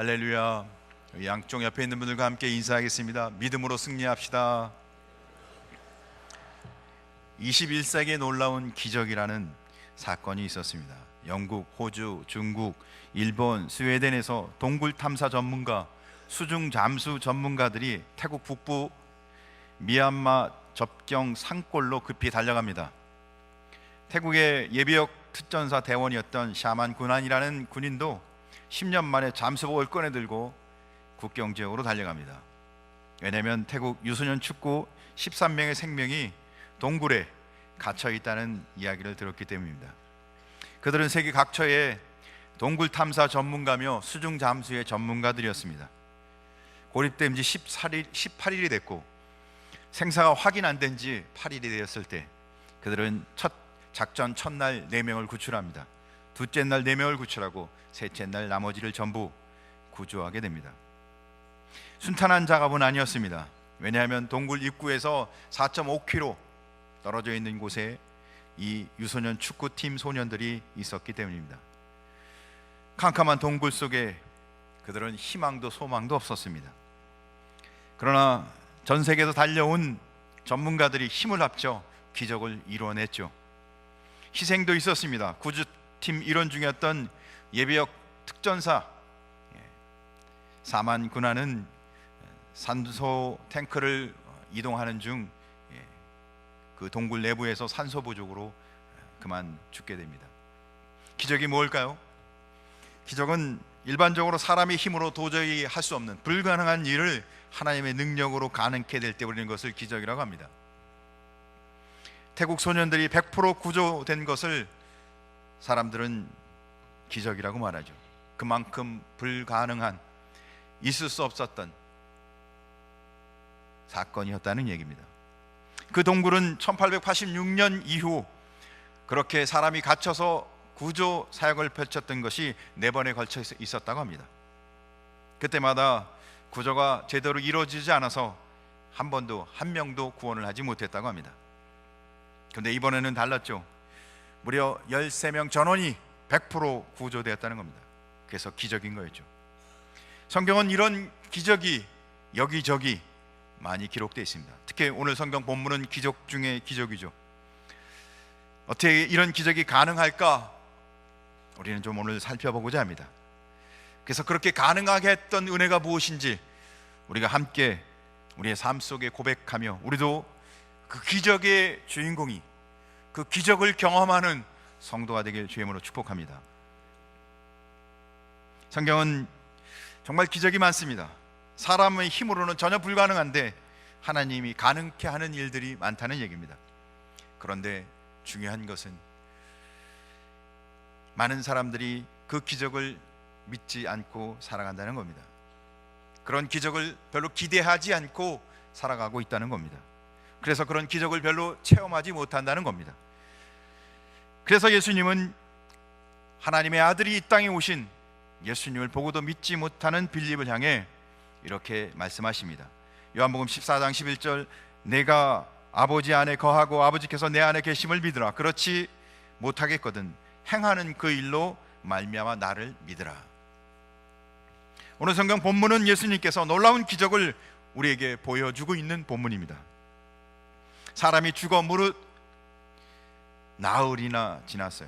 할렐루야. 양쪽 옆에 있는 분들과 함께 인사하겠습니다. 믿음으로 승리합시다. 21세기의 놀라운 기적이라는 사건이 있었습니다. 영국, 호주, 중국, 일본, 스웨덴에서 동굴 탐사 전문가, 수중 잠수 전문가들이 태국 북부 미얀마 접경 산골로 급히 달려갑니다. 태국의 예비역 특전사 대원이었던 샤만 군안이라는 군인도 10년 만에 잠수복을 꺼내 들고 국경 지역으로 달려갑니다. 왜냐하면 태국 유소년 축구 13명의 생명이 동굴에 갇혀 있다는 이야기를 들었기 때문입니다. 그들은 세계 각처의 동굴 탐사 전문가며 수중 잠수의 전문가들이었습니다. 고립된 지 14일, 18일이 됐고 생사가 확인 안 된 지 8일이 되었을 때 그들은 첫 작전 첫날 4명을 구출합니다. 둘째 날 4명을 구출하고 셋째 날 나머지를 전부 구조하게 됩니다. 순탄한 작업은 아니었습니다. 왜냐하면 동굴 입구에서 4.5km 떨어져 있는 곳에 이 유소년 축구팀 소년들이 있었기 때문입니다. 캄캄한 동굴 속에 그들은 희망도 소망도 없었습니다. 그러나 전 세계에서 달려온 전문가들이 힘을 합쳐 기적을 이루어냈죠. 희생도 있었습니다. 구주 팀 일원 중이었던 예비역 특전사 예, 사만 군하는 산소 탱크를 이동하는 중 그 동굴 내부에서 산소 부족으로 그만 죽게 됩니다. 기적이 뭘까요? 기적은 일반적으로 사람의 힘으로 도저히 할 수 없는 불가능한 일을 하나님의 능력으로 가능케 될 때 우리는 것을 기적이라고 합니다. 태국 소년들이 100% 구조된 것을 사람들은 기적이라고 말하죠. 그만큼 불가능한 있을 수 없었던 사건이었다는 얘기입니다. 그 동굴은 1886년 이후 그렇게 사람이 갇혀서 구조 사역을 펼쳤던 것이 네 번에 걸쳐 있었다고 합니다. 그때마다 구조가 제대로 이루어지지 않아서 한 번도 한 명도 구원을 하지 못했다고 합니다. 그런데 이번에는 달랐죠. 무려 13명 전원이 100% 구조되었다는 겁니다. 그래서 기적인 거였죠. 성경은 이런 기적이 여기저기 많이 기록되어 있습니다. 특히 오늘 성경 본문은 기적 중에 기적이죠. 어떻게 이런 기적이 가능할까? 우리는 좀 오늘 살펴보고자 합니다. 그래서 그렇게 가능하게 했던 은혜가 무엇인지 우리가 함께 우리의 삶 속에 고백하며 우리도 그 기적의 주인공이 그 기적을 경험하는 성도가 되길 주임으로 축복합니다. 성경은 정말 기적이 많습니다. 사람의 힘으로는 전혀 불가능한데 하나님이 가능케 하는 일들이 많다는 얘기입니다. 그런데 중요한 것은 많은 사람들이 그 기적을 믿지 않고 살아간다는 겁니다. 그런 기적을 별로 기대하지 않고 살아가고 있다는 겁니다. 그래서 그런 기적을 별로 체험하지 못한다는 겁니다. 그래서 예수님은 하나님의 아들이 이 땅에 오신 예수님을 보고도 믿지 못하는 빌립을 향해 이렇게 말씀하십니다. 요한복음 14장 11절 내가 아버지 안에 거하고 아버지께서 내 안에 계심을 믿으라. 그렇지 못하겠거든. 행하는 그 일로 말미암아 나를 믿으라. 오늘 성경 본문은 예수님께서 놀라운 기적을 우리에게 보여주고 있는 본문입니다. 사람이 죽어 무릇 나흘이나 지났어요.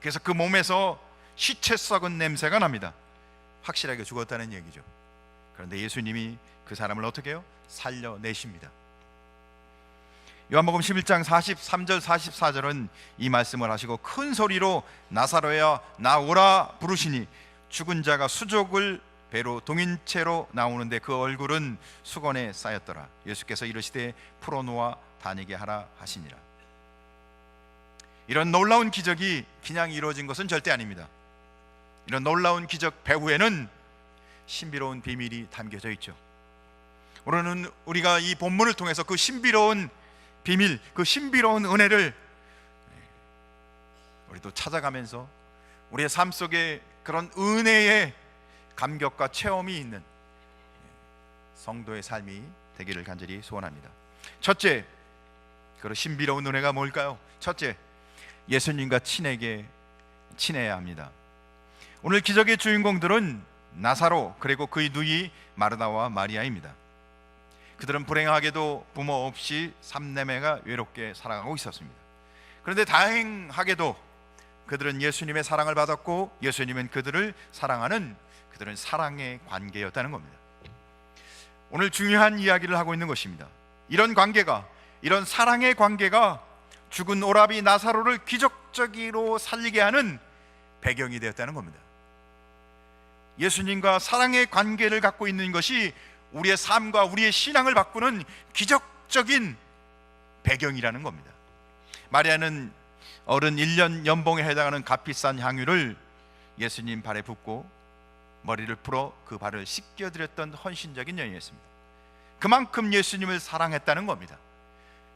그래서 그 몸에서 시체 썩은 냄새가 납니다. 확실하게 죽었다는 얘기죠. 그런데 예수님이 그 사람을 어떻게 해요? 살려내십니다. 요한복음 11장 43절 44절은 이 말씀을 하시고 큰 소리로 나사로야 나오라 부르시니 죽은 자가 수족을 배로 동인 채로 나오는데 그 얼굴은 수건에 쌓였더라. 예수께서 이르시되 풀어놓아 다니게 하라 하시니라. 이런 놀라운 기적이 그냥 이루어진 것은 절대 아닙니다. 이런 놀라운 기적 배후에는 신비로운 비밀이 담겨져 있죠. 오늘은 우리가 이 본문을 통해서 그 신비로운 비밀, 그 신비로운 은혜를 우리도 찾아가면서 우리의 삶 속에 그런 은혜의 감격과 체험이 있는 성도의 삶이 되기를 간절히 소원합니다. 첫째, 그 신비로운 은혜가 뭘까요? 첫째, 예수님과 친하게 친해야 합니다. 오늘 기적의 주인공들은 나사로 그리고 그의 누이 마르다와 마리아입니다. 그들은 불행하게도 부모 없이 삼내매가 외롭게 살아가고 있었습니다. 그런데 다행하게도 그들은 예수님의 사랑을 받았고 예수님은 그들을 사랑하는 그들은 사랑의 관계였다는 겁니다. 오늘 중요한 이야기를 하고 있는 것입니다. 이런 관계가 이런 사랑의 관계가 죽은 오라비 나사로를 기적적으로 살리게 하는 배경이 되었다는 겁니다. 예수님과 사랑의 관계를 갖고 있는 것이 우리의 삶과 우리의 신앙을 바꾸는 기적적인 배경이라는 겁니다. 마리아는 어른 1년 연봉에 해당하는 값비싼 향유를 예수님 발에 붓고 머리를 풀어 그 발을 씻겨 드렸던 헌신적인 여인이었습니다. 그만큼 예수님을 사랑했다는 겁니다.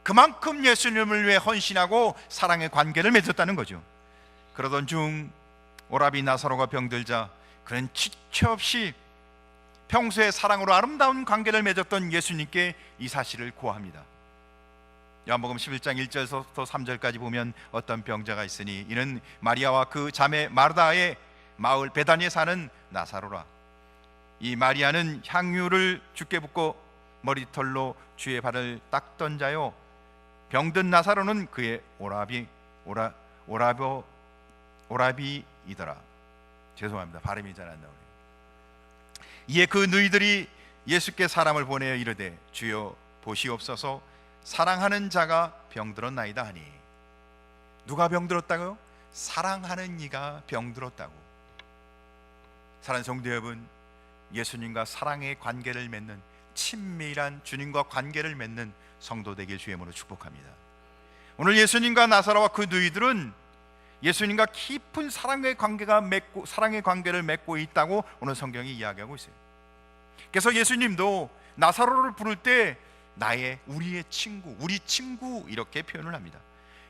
그만큼 예수님을 위해 헌신하고 사랑의 관계를 맺었다는 거죠. 그러던 중 오라비 나사로가 병들자 그는 지체 없이 평소에 사랑으로 아름다운 관계를 맺었던 예수님께 이 사실을 고합니다. 요한복음 11장 1절부터 3절까지 보면 어떤 병자가 있으니 이는 마리아와 그 자매 마르다의 마을 베다니에 사는 나사로라. 이 마리아는 향유를 주께 붓고 머리털로 주의 발을 닦던 자요. 병든 나사로는 그의 오라비 오라 오라보 오라비이더라. 죄송합니다. 발음이 잘 안 나오네요. 이에 그 너희들이 예수께 사람을 보내어 이르되 주여 보시옵소서 사랑하는 자가 병들었나이다 하니 누가 병들었다고요? 사랑하는 이가 병들었다고. 사랑하는 성도 여러분, 예수님과 사랑의 관계를 맺는 친밀한 주님과 관계를 맺는 성도 되길 주의 이름으로 축복합니다. 오늘 예수님과 나사로와 그 누이들은 예수님과 깊은 사랑의 관계가 맺고 사랑의 관계를 맺고 있다고 오늘 성경이 이야기하고 있어요. 그래서 예수님도 나사로를 부를 때 나의 우리의 친구, 우리 친구 이렇게 표현을 합니다.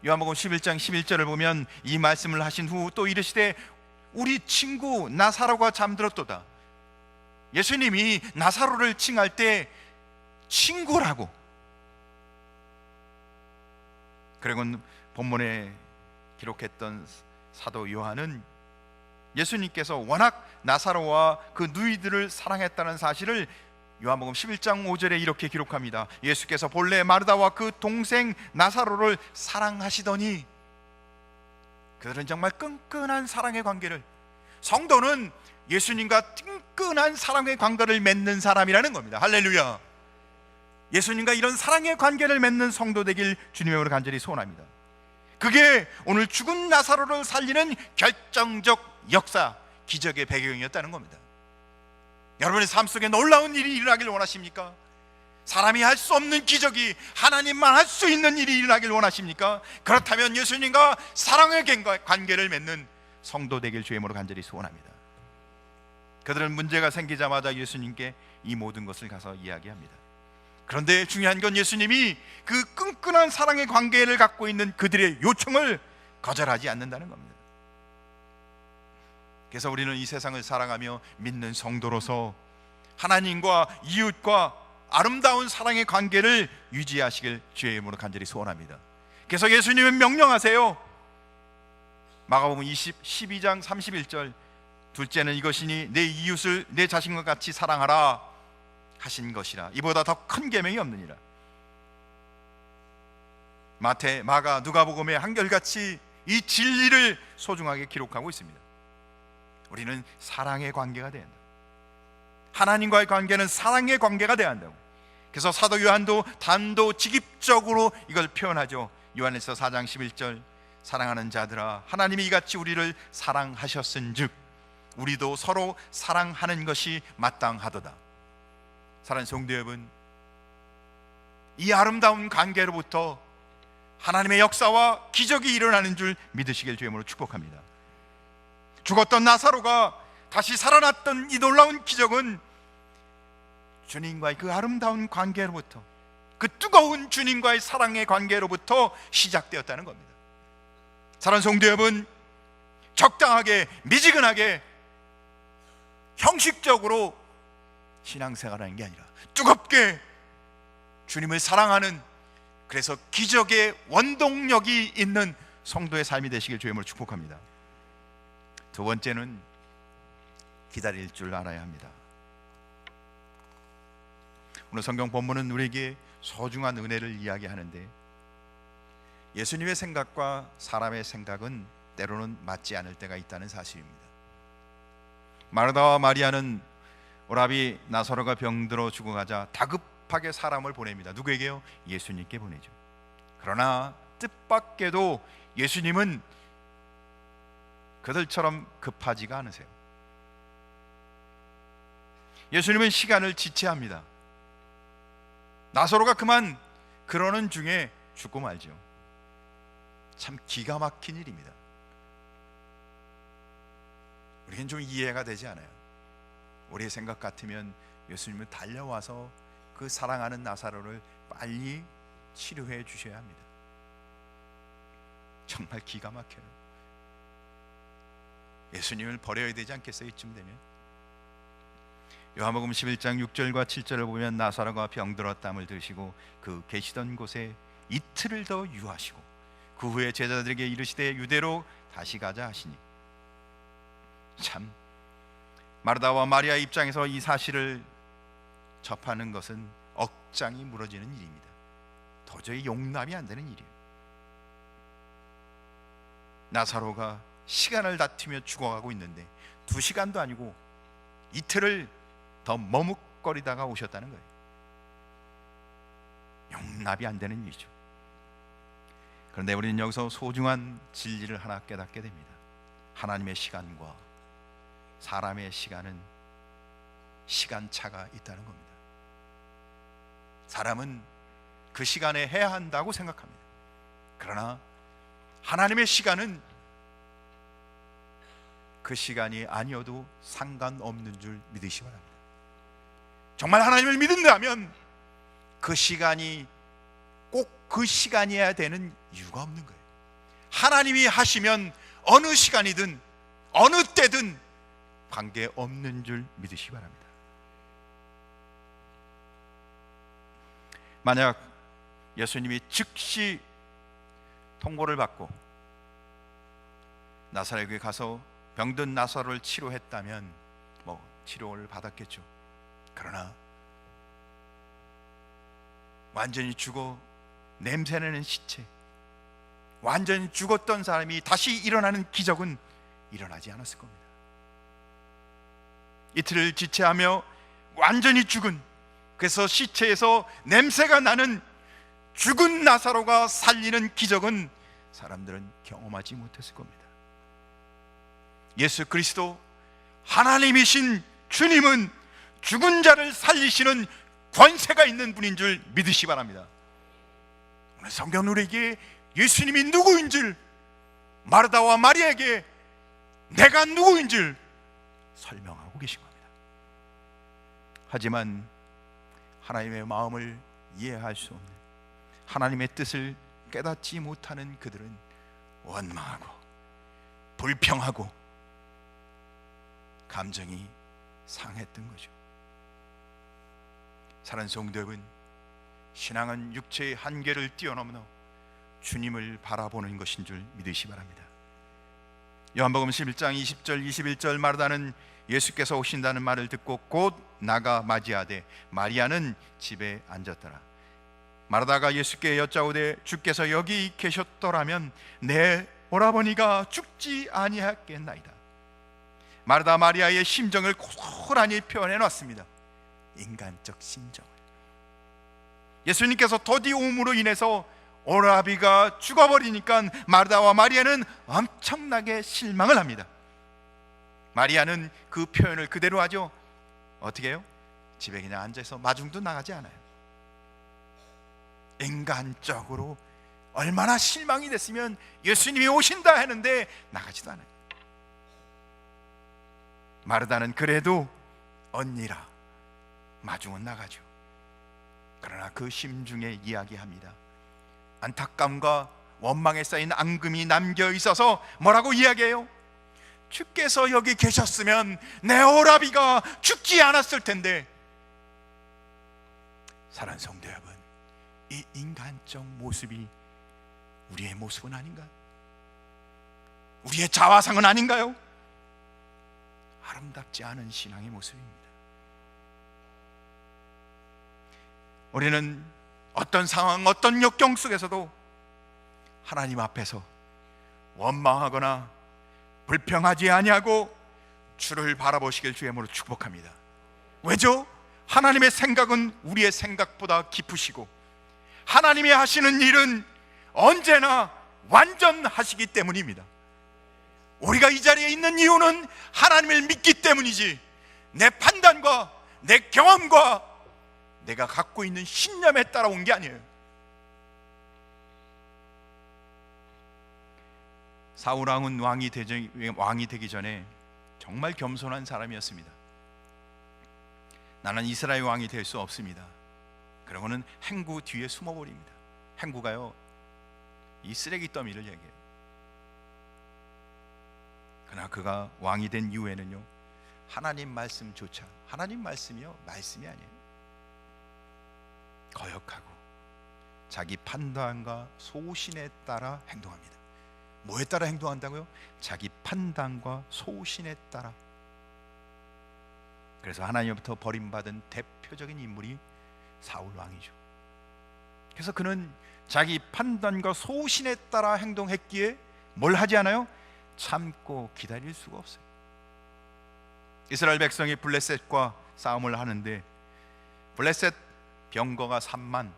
요한복음 11장 11절을 보면 이 말씀을 하신 후 또 이르시되 우리 친구 나사로가 잠들었도다. 예수님이 나사로를 칭할 때 친구라고. 그리고 본문에 기록했던 사도 요한은 예수님께서 워낙 나사로와 그 누이들을 사랑했다는 사실을 요한복음 11장 5절에 이렇게 기록합니다. 예수께서 본래 마르다와 그 동생 나사로를 사랑하시더니 그들은 정말 끈끈한 사랑의 관계를 성도는 예수님과 끈끈한 사랑의 관계를 맺는 사람이라는 겁니다. 할렐루야. 예수님과 이런 사랑의 관계를 맺는 성도 되길 주님의 이름으로 간절히 소원합니다. 그게 오늘 죽은 나사로를 살리는 결정적 역사, 기적의 배경이었다는 겁니다. 여러분의 삶 속에 놀라운 일이 일어나길 원하십니까? 사람이 할 수 없는 기적이 하나님만 할 수 있는 일이 일어나길 원하십니까? 그렇다면 예수님과 사랑의 관계를 맺는 성도 되길 주의 이름으로 간절히 소원합니다. 그들은 문제가 생기자마자 예수님께 이 모든 것을 가서 이야기합니다. 그런데 중요한 건 예수님이 그 끈끈한 사랑의 관계를 갖고 있는 그들의 요청을 거절하지 않는다는 겁니다. 그래서 우리는 이 세상을 사랑하며 믿는 성도로서 하나님과 이웃과 아름다운 사랑의 관계를 유지하시길 주의 이름으로 간절히 소원합니다. 그래서 예수님은 명령하세요. 마가복음 20 12장 31절 둘째는 이것이니 내 이웃을 내 자신과 같이 사랑하라 하신 것이라 이보다 더 큰 계명이 없느니라. 마태, 마가, 누가복음에 한결같이 이 진리를 소중하게 기록하고 있습니다. 우리는 사랑의 관계가 돼야 한다. 하나님과의 관계는 사랑의 관계가 돼야 한다고. 그래서 사도 요한도 단도직입적으로 이걸 표현하죠. 요한에서 4장 11절 사랑하는 자들아 하나님이 이같이 우리를 사랑하셨은즉 우리도 서로 사랑하는 것이 마땅하도다. 사랑하는 성도 여러분, 이 아름다운 관계로부터 하나님의 역사와 기적이 일어나는 줄 믿으시길 주임으로 축복합니다. 죽었던 나사로가 다시 살아났던 이 놀라운 기적은 주님과의 그 아름다운 관계로부터 그 뜨거운 주님과의 사랑의 관계로부터 시작되었다는 겁니다. 사랑하는 성도 여러분, 적당하게 미지근하게 형식적으로 신앙생활하는 게 아니라 뜨겁게 주님을 사랑하는 그래서 기적의 원동력이 있는 성도의 삶이 되시길 주임으로 축복합니다. 두 번째는 기다릴 줄 알아야 합니다. 오늘 성경 본문은 우리에게 소중한 은혜를 이야기하는데 예수님의 생각과 사람의 생각은 때로는 맞지 않을 때가 있다는 사실입니다. 마르다와 마리아는 오라비 나사로가 병들어 죽어가자 다급하게 사람을 보냅니다. 누구에게요? 예수님께 보내죠. 그러나 뜻밖에도 예수님은 그들처럼 급하지가 않으세요. 예수님은 시간을 지체합니다. 나사로가 그만 그러는 중에 죽고 말죠. 참 기가 막힌 일입니다. 우리는 좀 이해가 되지 않아요. 우리의 생각 같으면 예수님은 달려와서 그 사랑하는 나사로를 빨리 치료해 주셔야 합니다. 정말 기가 막혀요. 예수님을 버려야 되지 않겠어요? 이쯤 되면 요한복음 11장 6절과 7절을 보면 나사로가 병들었담을 들으시고 그 계시던 곳에 이틀을 더 유하시고 그 후에 제자들에게 이르시되 유대로 다시 가자 하시니 참 마르다와 마리아 입장에서 이 사실을 접하는 것은 억장이 무너지는 일입니다. 도저히 용납이 안 되는 일이에요. 나사로가 시간을 다투며 죽어가고 있는데 두 시간도 아니고 이틀을 더 머뭇거리다가 오셨다는 거예요. 용납이 안 되는 일이죠. 그런데 우리는 여기서 소중한 진리를 하나 깨닫게 됩니다. 하나님의 시간과 사람의 시간은 시간차가 있다는 겁니다. 사람은 그 시간에 해야 한다고 생각합니다. 그러나 하나님의 시간은 그 시간이 아니어도 상관없는 줄 믿으시 기 바랍니다. 정말 하나님을 믿는다면 그 시간이 꼭 그 시간이어야 되는 이유가 없는 거예요. 하나님이 하시면 어느 시간이든 어느 때든 관계 없는 줄 믿으시기 바랍니다. 만약 예수님이 즉시 통보를 받고 나사렛에 가서 병든 나사로를 치료했다면 뭐 치료를 받았겠죠. 그러나 완전히 죽어 냄새나는 시체, 완전히 죽었던 사람이 다시 일어나는 기적은 일어나지 않았을 겁니다. 이틀을 지체하며 완전히 죽은 그래서 시체에서 냄새가 나는 죽은 나사로가 살리는 기적은 사람들은 경험하지 못했을 겁니다. 예수 그리스도 하나님이신 주님은 죽은 자를 살리시는 권세가 있는 분인 줄 믿으시 바랍니다. 오늘 성경 우리에게 예수님이 누구인 줄 마르다와 마리아에게 내가 누구인 줄 설명하고 계신 겁니다. 하지만 하나님의 마음을 이해할 수 없는 하나님의 뜻을 깨닫지 못하는 그들은 원망하고 불평하고 감정이 상했던 거죠. 사랑 성도 여러분, 신앙은 육체의 한계를 뛰어넘어 주님을 바라보는 것인 줄 믿으시 바랍니다. 요한복음 11장 20절 21절 마르다는 예수께서 오신다는 말을 듣고 곧 나가 맞이하되 마리아는 집에 앉았더라. 마르다가 예수께 여짜오되 주께서 여기 계셨더라면 내 오라버니가 죽지 아니했겠나이다. 마르다 마리아의 심정을 고스란히 표현해 놨습니다. 인간적 심정을. 예수님께서 더디 오음으로 인해서 오라비가 죽어버리니까 마르다와 마리아는 엄청나게 실망을 합니다. 마리아는 그 표현을 그대로 하죠. 어떻게 해요? 집에 그냥 앉아서 마중도 나가지 않아요. 인간적으로 얼마나 실망이 됐으면 예수님이 오신다 하는데 나가지도 않아요. 마르다는 그래도 언니라 마중은 나가죠. 그러나 그 심중에 이야기합니다. 안타까움과 원망에 쌓인 앙금이 남겨 있어서 뭐라고 이야기해요? 주께서 여기 계셨으면 내 오라비가 죽지 않았을 텐데. 사랑 성도 여러분, 이 인간적 모습이 우리의 모습은 아닌가? 우리의 자화상은 아닌가요? 아름답지 않은 신앙의 모습입니다. 우리는 어떤 상황, 어떤 역경 속에서도 하나님 앞에서 원망하거나 불평하지 아니하고 주를 바라보시길 주의으로 축복합니다. 왜죠? 하나님의 생각은 우리의 생각보다 깊으시고 하나님이 하시는 일은 언제나 완전하시기 때문입니다. 우리가 이 자리에 있는 이유는 하나님을 믿기 때문이지 내 판단과 내 경험과 내가 갖고 있는 신념에 따라 온 게 아니에요. 사울 왕은 왕이 되기, 왕이 되기 전에 정말 겸손한 사람이었습니다. 나는 이스라엘 왕이 될 수 없습니다. 그러고는 행구 뒤에 숨어버립니다. 행구가요 이 쓰레기 더미를 얘기해요. 그러나 그가 왕이 된 이후에는요 하나님 말씀조차 하나님 말씀이요 말씀이 아니에요. 거역하고 자기 판단과 소신에 따라 행동합니다. 뭐에 따라 행동한다고요? 자기 판단과 소신에 따라. 그래서 하나님부터 버림받은 대표적인 인물이 사울 왕이죠. 그래서 그는 자기 판단과 소신에 따라 행동했기에 뭘 하지 않아요? 참고 기다릴 수가 없어요. 이스라엘 백성이 블레셋과 싸움을 하는데 블레셋 병거가 3만,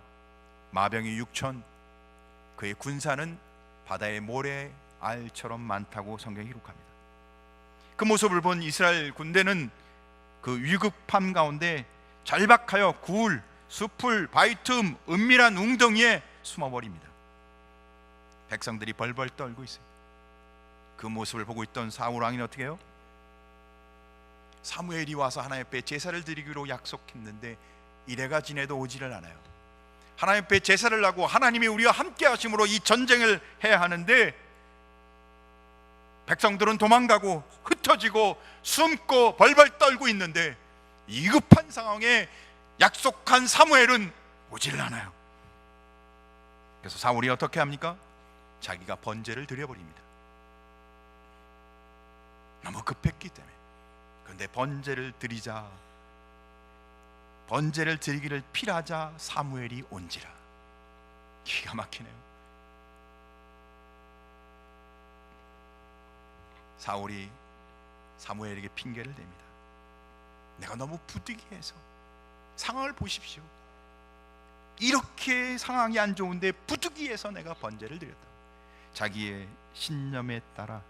마병이 6천, 그의 군사는 바다의 모래 알처럼 많다고 성경이 기록합니다. 그 모습을 본 이스라엘 군대는 그 위급함 가운데 절박하여 굴, 숲을, 바위 틈, 은밀한 웅덩이에 숨어버립니다. 백성들이 벌벌 떨고 있어요. 그 모습을 보고 있던 사울 왕이 어떻게 해요? 사무엘이 와서 하나님 앞에 제사를 드리기로 약속했는데 이래가 지내도 오지를 않아요. 하나님 앞에 제사를 하고 하나님이 우리와 함께 하심으로 이 전쟁을 해야 하는데 백성들은 도망가고 흩어지고 숨고 벌벌 떨고 있는데 이 급한 상황에 약속한 사무엘은 오지를 않아요. 그래서 사울이 어떻게 합니까? 자기가 번제를 드려버립니다. 너무 급했기 때문에. 그런데 번제를 드리자 번제를 드리기를 필하자 사무엘이 온지라 기가 막히네요. 사울이 사무엘에게 핑계를 댑니다. 내가 너무 부득이해서 상황을 보십시오. 이렇게 상황이 안 좋은데 부득이해서 내가 번제를 드렸다. 자기의 신념에 따라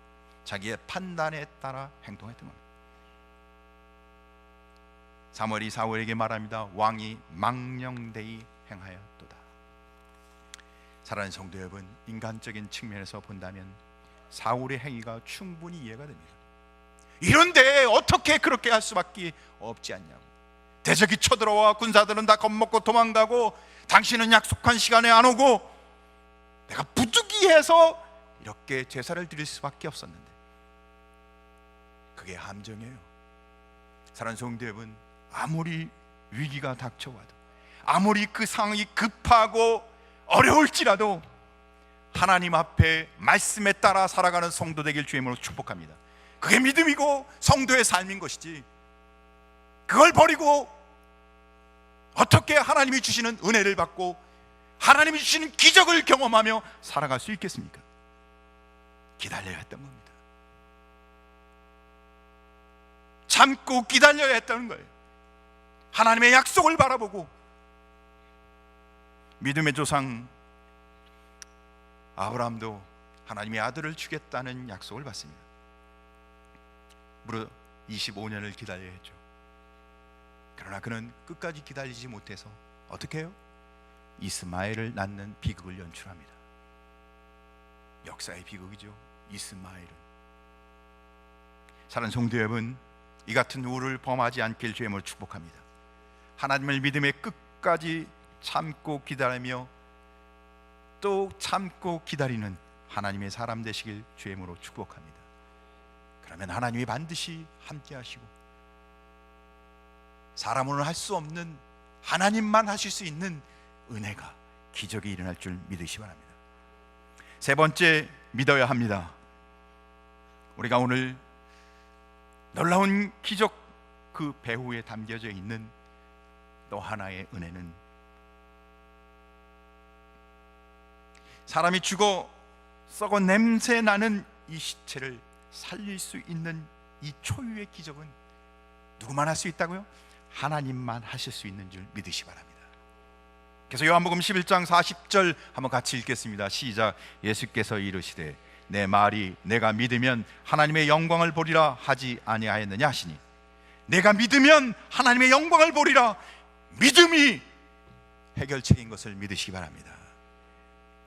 자기의 판단에 따라 행동했던 겁니다. 사무엘이 사울에게 말합니다. 왕이 망령되이 행하였도다. 사랑하는 성도 여러분, 인간적인 측면에서 본다면 사울의 행위가 충분히 이해가 됩니다. 이런데 어떻게 그렇게 할 수밖에 없지 않냐고. 대적이 쳐들어와 군사들은 다 겁먹고 도망가고 당신은 약속한 시간에 안 오고 내가 부득이해서 이렇게 제사를 드릴 수밖에 없었는데 그게 함정이에요. 사랑하는 성도 여러분, 아무리 위기가 닥쳐와도 아무리 그 상황이 급하고 어려울지라도 하나님 앞에 말씀에 따라 살아가는 성도 되길 주임으로 축복합니다. 그게 믿음이고 성도의 삶인 것이지. 그걸 버리고 어떻게 하나님이 주시는 은혜를 받고 하나님이 주시는 기적을 경험하며 살아갈 수 있겠습니까? 기다려야 했던 겁니다. 참고 기다려야 했다는 거예요. 하나님의 약속을 바라보고 믿음의 조상 아브라함도 하나님의 아들을 주겠다는 약속을 받습니다. 무려 25년을 기다려야 했죠. 그러나 그는 끝까지 기다리지 못해서 어떻게 해요? 이스마엘을 낳는 비극을 연출합니다. 역사의 비극이죠. 이스마엘은. 사랑 성도 여러분, 이 같은 우를 범하지 않길 주의 을 축복합니다. 하나님을 믿음의 끝까지 참고 기다리며 또 참고 기다리는 하나님의 사람 되시길 주의 이름으로 축복합니다. 그러면 하나님이 반드시 함께 하시고 사람으로는 할 수 없는 하나님만 하실 수 있는 은혜가 기적이 일어날 줄 믿으시 바랍니다. 세 번째 믿어야 합니다. 우리가 오늘 놀라운 기적 그 배후에 담겨져 있는 또 하나의 은혜는 사람이 죽어 썩어 냄새 나는 이 시체를 살릴 수 있는 이 초유의 기적은 누구만 할 수 있다고요? 하나님만 하실 수 있는 줄 믿으시 기 바랍니다. 그래서 요한복음 11장 40절 한번 같이 읽겠습니다. 시작. 예수께서 이르시되 내 말이 내가 믿으면 하나님의 영광을 보리라 하지 아니하였느냐 하시니 내가 믿으면 하나님의 영광을 보리라 믿음이 해결책인 것을 믿으시기 바랍니다.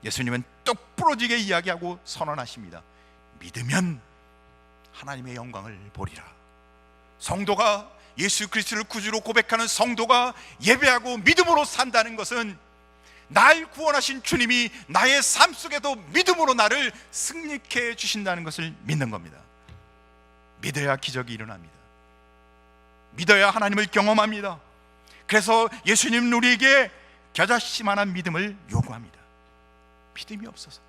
예수님은 똑 부러지게 이야기하고 선언하십니다. 믿으면 하나님의 영광을 보리라. 성도가 예수 그리스도를 구주로 고백하는 성도가 예배하고 믿음으로 산다는 것은 날 구원하신 주님이 나의 삶 속에도 믿음으로 나를 승리케 해 주신다는 것을 믿는 겁니다. 믿어야 기적이 일어납니다. 믿어야 하나님을 경험합니다. 그래서 예수님 우리에게 겨자씨만한 믿음을 요구합니다. 믿음이 없어서.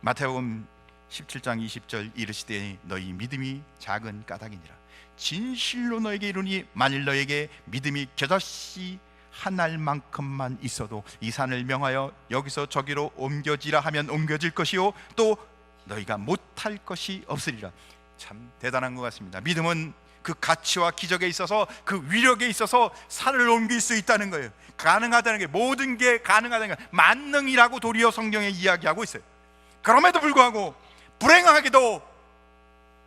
마태복음 17장 20절 이르시되 너희 믿음이 작은 까닭이니라. 진실로 너에게 이르니 만일 너에게 믿음이 겨자씨 한 알만큼만 있어도 이 산을 명하여 여기서 저기로 옮겨지라 하면 옮겨질 것이요 또 너희가 못할 것이 없으리라. 참 대단한 것 같습니다. 믿음은 그 가치와 기적에 있어서 그 위력에 있어서 산을 옮길 수 있다는 거예요 가능하다는 게 모든 게 가능하다는 게 만능이라고 도리어 성경에 이야기하고 있어요 그럼에도 불구하고 불행하게도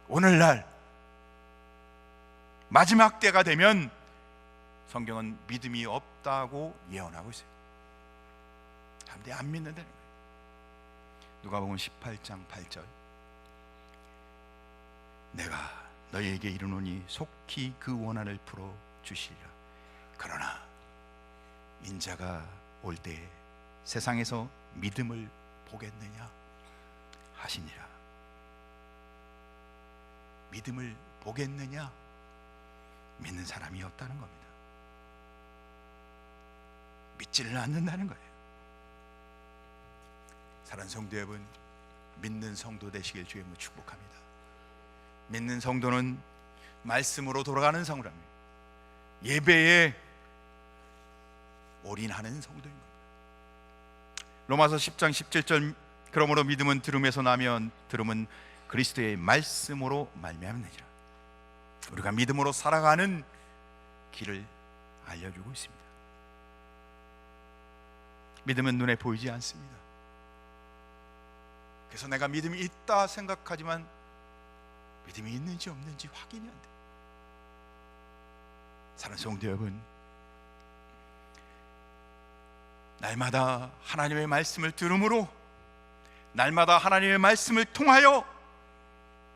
오늘날 마지막 때가 되면 성경은 믿음이 없다고 예언하고 있어요. 사람들이 안 믿는다는 거예요. 누가복음 18장 8절. 내가 너희에게 이르노니 속히 그 원한을 풀어 주시리라. 그러나 인자가 올때 세상에서 믿음을 보겠느냐 하시니라. 믿음을 보겠느냐 믿는 사람이 없다는 겁니다. 믿지를 않는다는 거예요. 사랑 성도 여러분, 믿는 성도 되시길 주님으로 축복합니다. 믿는 성도는 말씀으로 돌아가는 성도랍니다. 예배에 올인하는 성도인 겁니다. 로마서 10장 17절 그러므로 믿음은 들음에서 나면 들음은 그리스도의 말씀으로 말미암느니라. 우리가 믿음으로 살아가는 길을 알려주고 있습니다. 믿음은 눈에 보이지 않습니다. 그래서 내가 믿음이 있다 생각하지만 믿음이 있는지 없는지 확인이 안 돼. 사랑하는 성도 여러분, 날마다 하나님의 말씀을 들음으로 날마다 하나님의 말씀을 통하여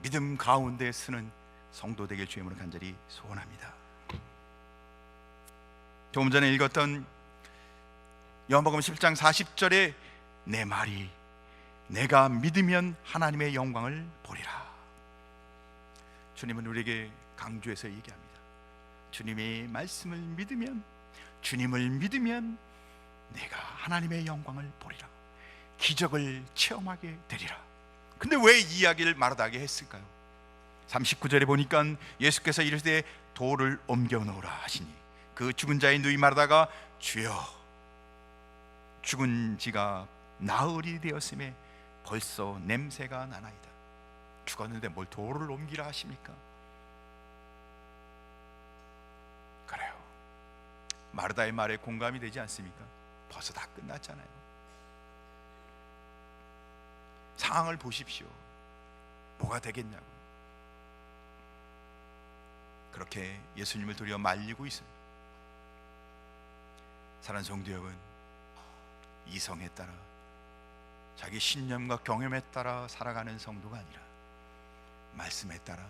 믿음 가운데 서는 성도 되길 주임으로 간절히 소원합니다. 조금 전에 읽었던 요한복음 10장 40절에 내 말이 내가 믿으면 하나님의 영광을 보리라. 주님은 우리에게 강조해서 얘기합니다. 주님의 말씀을 믿으면 주님을 믿으면 내가 하나님의 영광을 보리라. 기적을 체험하게 되리라. 근데 왜 이야기를 말하게 했을까요? 39절에 보니까 예수께서 이르시되 돌을 옮겨 놓으라 하시니 그 죽은 자의 누이 말하다가 주여 죽은 지가 나흘이 되었음에 벌써 냄새가 나나이다 죽었는데 뭘 돌을 옮기라 하십니까? 그래요 마르다의 말에 공감이 되지 않습니까? 벌써 다 끝났잖아요 상황을 보십시오 뭐가 되겠냐고 그렇게 예수님을 도리어 말리고 있습니다. 사랑 성도 여러분, 이성에 따라 자기 신념과 경험에 따라 살아가는 성도가 아니라 말씀에 따라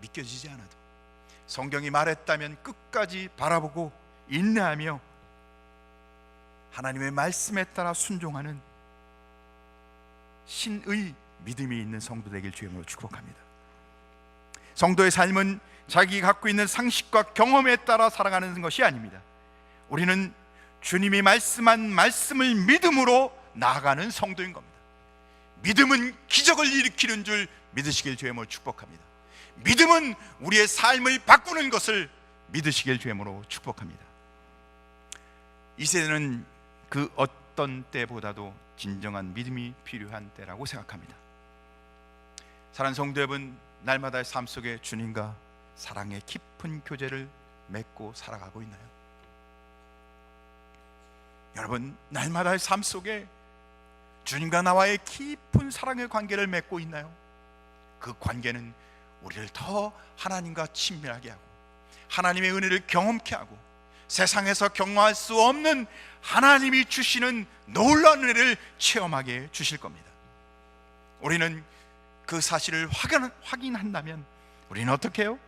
믿겨지지 않아도 성경이 말했다면 끝까지 바라보고 인내하며 하나님의 말씀에 따라 순종하는 신의 믿음이 있는 성도 되길 주임으로 축복합니다. 성도의 삶은 자기 갖고 있는 상식과 경험에 따라 살아가는 것이 아닙니다. 우리는 주님이 말씀한 말씀을 믿음으로 나아가는 성도인 겁니다. 믿음은 기적을 일으키는 줄 믿으시길 주의 모 축복합니다. 믿음은 우리의 삶을 바꾸는 것을 믿으시길 주임으로 축복합니다. 이 세대는 그 어떤 때보다도 진정한 믿음이 필요한 때라고 생각합니다. 사랑 성도 여러분, 날마다의 삶 속에 주님과 사랑의 깊은 교제를 맺고 살아가고 있나요? 여러분, 날마다의 삶 속에 주님과 나와의 깊은 사랑의 관계를 맺고 있나요? 그 관계는 우리를 더 하나님과 친밀하게 하고 하나님의 은혜를 경험케 하고 세상에서 경험할 수 없는 하나님이 주시는 놀라운 은혜를 체험하게 주실 겁니다. 우리는 그 사실을 확인, 확인한다면 우리는 어떻게 해요?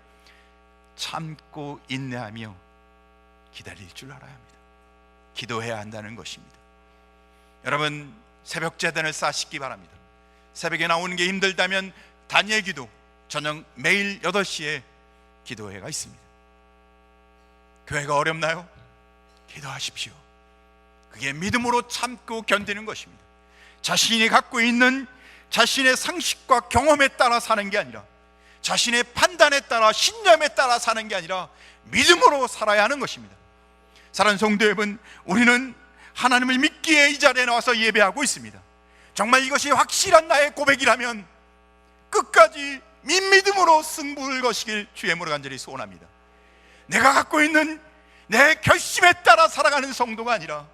참고 인내하며 기다릴 줄 알아야 합니다. 기도해야 한다는 것입니다. 여러분 새벽 재단을 쌓으시기 바랍니다. 새벽에 나오는 게 힘들다면 단예 기도 저녁 매일 8시에 기도회가 있습니다. 교회가 어렵나요? 기도하십시오. 그게 믿음으로 참고 견디는 것입니다. 자신이 갖고 있는 자신의 상식과 경험에 따라 사는 게 아니라 자신의 판단에 따라 신념에 따라 사는 게 아니라 믿음으로 살아야 하는 것입니다. 사랑하는 성도 여러분, 우리는 하나님을 믿기에 이 자리에 나와서 예배하고 있습니다. 정말 이것이 확실한 나의 고백이라면 끝까지 민믿음으로 승부를 거시길 주의 모로 간절히 소원합니다. 내가 갖고 있는 내 결심에 따라 살아가는 성도가 아니라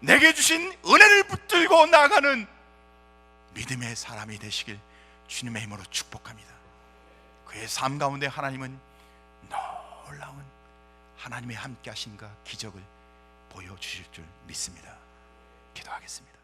내게 주신 은혜를 붙들고 나아가는 믿음의 사람이 되시길 주님의 힘으로 축복합니다. 그의 삶 가운데 하나님은 놀라운 하나님의 함께 하신가 기적을 보여주실 줄 믿습니다. 기도하겠습니다.